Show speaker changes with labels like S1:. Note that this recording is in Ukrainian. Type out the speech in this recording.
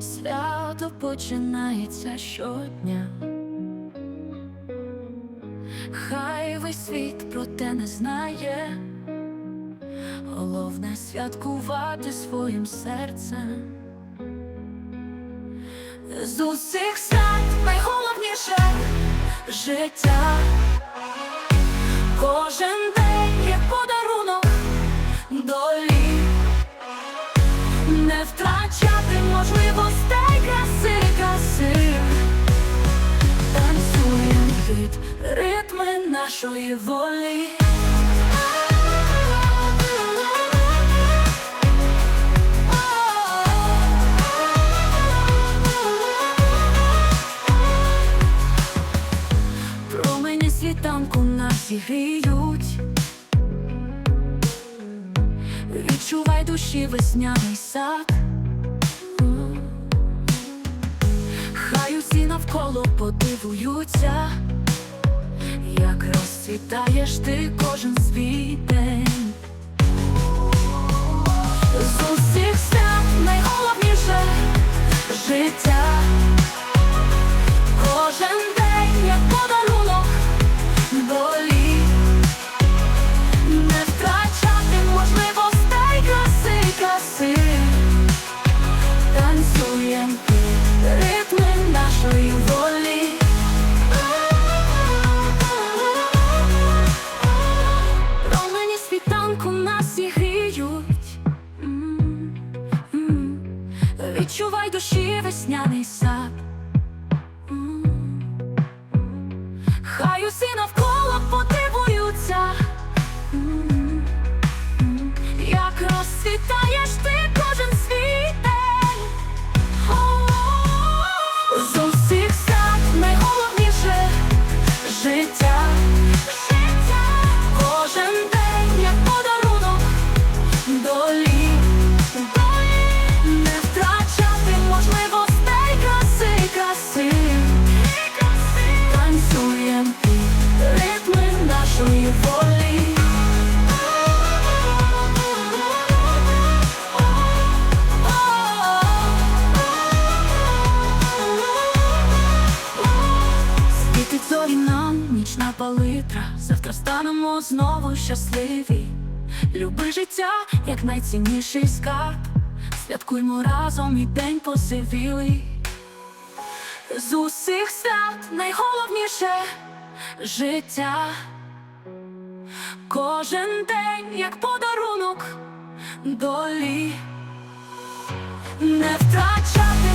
S1: Свято починається щодня. Хай весь світ про те не знає. Головне святкувати своїм серцем. З усіх свят найголовніше життя. Кожен день є подарунок долі. Не втрачати можливостей нашої волі. Промені світанку нас гріють. Відчувай душі весняний сад. Хай усі навколо подивуються, як розцвітаєш ти кожен свій день. З усіх Відчувай душі весняний палитра. Завтра станемо знову щасливі. Люби життя, як найцінніший скарб. Святкуймо разом і день посивілий. З усіх свят найголовніше життя. Кожен день як подарунок долі. Не втрачати